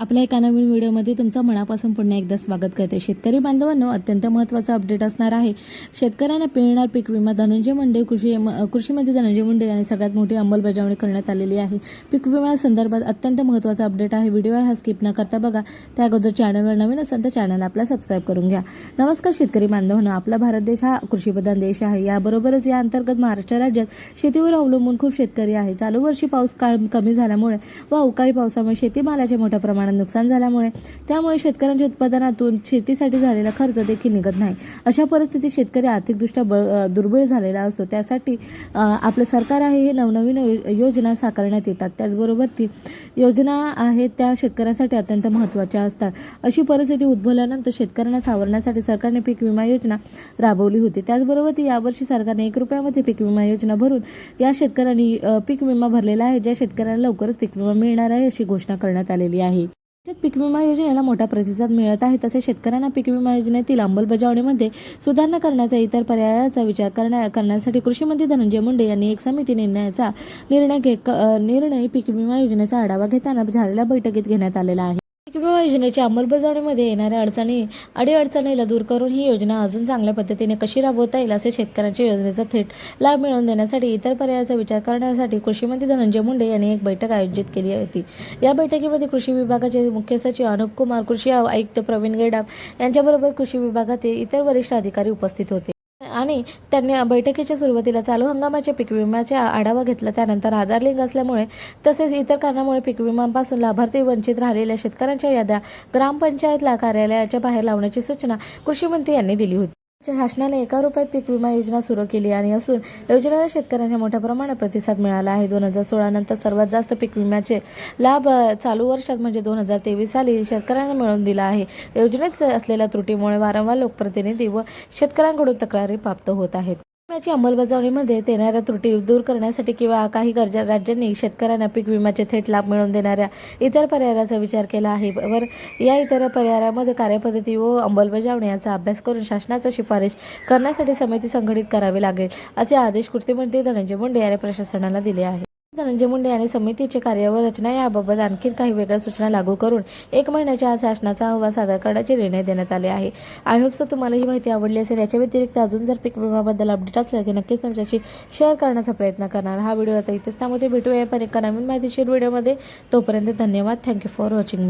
आपल्या एका नवीन व्हिडिओमध्ये तुमचं मनापासून पुन्हा एकदा स्वागत करते. शेतकरी बांधवांनो अत्यंत महत्त्वाचा अपडेट असणार आहे. शेतकऱ्यांना पिळणार पीक विमा धनंजय मुंडे कृषी म- कृषीमंत्री धनंजय मुंडे यांनी सगळ्यात मोठी अंमलबजावणी करण्यात आलेली आहे. पीक विमा संदर्भात अत्यंत महत्त्वाचा अपडेट आहे. व्हिडिओ हा स्किप न करता बघा. त्या अगोदर चॅनलवर नवीन असेल तर चॅनल आपला सबस्क्राईब करून घ्या. नमस्कार शेतकरी बांधवांनो. आपला भारत देश हा कृषीप्रधान देश आहे. याबरोबरच या अंतर्गत महाराष्ट्र राज्यात शेतीवर अवलंबून खूप शेतकरी आहे. चालू वर्षी पाऊस काळ कमी झाल्यामुळे व अवकाळी पावसामुळे शेतीमालाचे मोठ्या प्रमाणात प्रमाणात नुकसान झाल्यामुळे त्यामुळे शेतकऱ्यांच्या उत्पादनातून शेतीसाठी झालेला खर्च देखील निघत नाही. अशा परिस्थितीत शेतकरी आर्थिकदृष्ट्या बळ दुर्बळ झालेला असतो. त्यासाठी आपलं सरकार आहे हे नवनवीन योजना साकारण्यात येतात. त्याचबरोबर ती योजना आहेत त्या शेतकऱ्यांसाठी अत्यंत महत्त्वाच्या असतात. अशी परिस्थिती उद्भवल्यानंतर शेतकऱ्यांना सावरण्यासाठी सरकारने पीक विमा योजना राबवली होती. त्याचबरोबर ती यावर्षी सरकारने एक रुपयामध्ये पीक विमा योजना भरून या शेतकऱ्यांनी पीक विमा भरलेला आहे. ज्या शेतकऱ्यांना लवकरच पीक विमा मिळणार आहे अशी घोषणा करण्यात आलेली आहे. पीक विमा योजनेला मोठा प्रतिसाद मिळत आहे. तसेच शेतकऱ्यांना पीक विमा योजनेतील अंमलबजावणीमध्ये सुधारणा करण्याचा इतर पर्यायाचा विचार करण्या करण्यासाठी कृषी मंत्री धनंजय मुंडे यांनी एक समिती निर्णयाचा निर्णय घे क- निर्णय पीक विमा योजनेचा आढावा घेताना झालेल्या बैठकीत घेण्यात आलेला आहे. किंवा योजनेच्या अंमलबजावणीमध्ये येणाऱ्या अडचणी अडीअडचणीला दूर करून ही योजना अजून चांगल्या पद्धतीने कशी राबवता येईल असे शेतकऱ्यांच्या योजनेचा थेट लाभ मिळवून देण्यासाठी इतर पर्यायाचा विचार करण्यासाठी कृषी मंत्री धनंजय मुंडे यांनी एक बैठक आयोजित केली होती. या बैठकीमध्ये कृषी विभागाचे मुख्य सचिव अनुप कुमार कृषी आयुक्त प्रवीण गेडाम यांच्याबरोबर कृषी विभागातील इतर वरिष्ठ अधिकारी उपस्थित होते. आणि त्यांनी बैठकीच्या सुरुवातीला चालू हंगामाच्या पीक विम्याचा आढावा घेतला. त्यानंतर आधार लिंक असल्यामुळे तसेच इतर कारणामुळे पीक विम्यापासून लाभार्थी वंचित राहिलेल्या शेतकऱ्यांच्या याद्या ग्रामपंचायतला कार्यालयाच्या बाहेर लावण्याची सूचना कृषी मंत्री यांनी दिली होती. शासनाने एका रुपयात पीक विमा योजना सुरू केली आणि असून योजनेला शेतकऱ्यांच्या मोठ्या प्रमाणात प्रतिसाद मिळाला आहे. दोन हजार सोळा नंतर सर्वात जास्त पीक विम्याचे लाभ चालू वर्षात म्हणजे दोन हजार तेवीस साली शेतकऱ्यांना मिळवून दिला आहे. योजनेत असलेल्या त्रुटीमुळे वारंवार लोकप्रतिनिधी व शेतकऱ्यांकडून तक्रारी प्राप्त होत आहेत. विम्याची अंमलबजावणीमध्ये येणाऱ्या त्रुटी दूर करण्यासाठी किंवा काही गरजा राज्यांनी शेतकऱ्यांना पीक विम्याचे थेट लाभ मिळवून देणाऱ्या इतर पर्यायाचा विचार केला आहे. वर या इतर पर्यायामध्ये कार्यपद्धती व अंमलबजावणी याचा अभ्यास करून शासनाचा शिफारस करण्यासाठी समिती संघटित करावी लागेल असे आदेश कृतीमंत्री धनंजय मुंडे यांनी प्रशासनाला दिले आहे धनंजय मुंडे यांनी समितीचे कार्य व रचना याबाबत आणखी काही वेगळ्या सूचना लागू करून एक महिन्याच्या आज शासनाचा अहवाल सादर करण्याचे निर्णय देण्यात आले आहे. आय होप सो तुम्हाला ही माहिती आवडली असेल याच्या व्यतिरिक्त अजून जर पीक विम्याबद्दल अपडेट असलं की नक्कीच तुमच्याशी शेअर करण्याचा प्रयत्न करणार. हा व्हिडिओ आता इथेच त्यामध्ये भेटूया पण एका नवीन माहितीशीर व्हिडिओमध्ये. तोपर्यंत धन्यवाद. Thank you for watching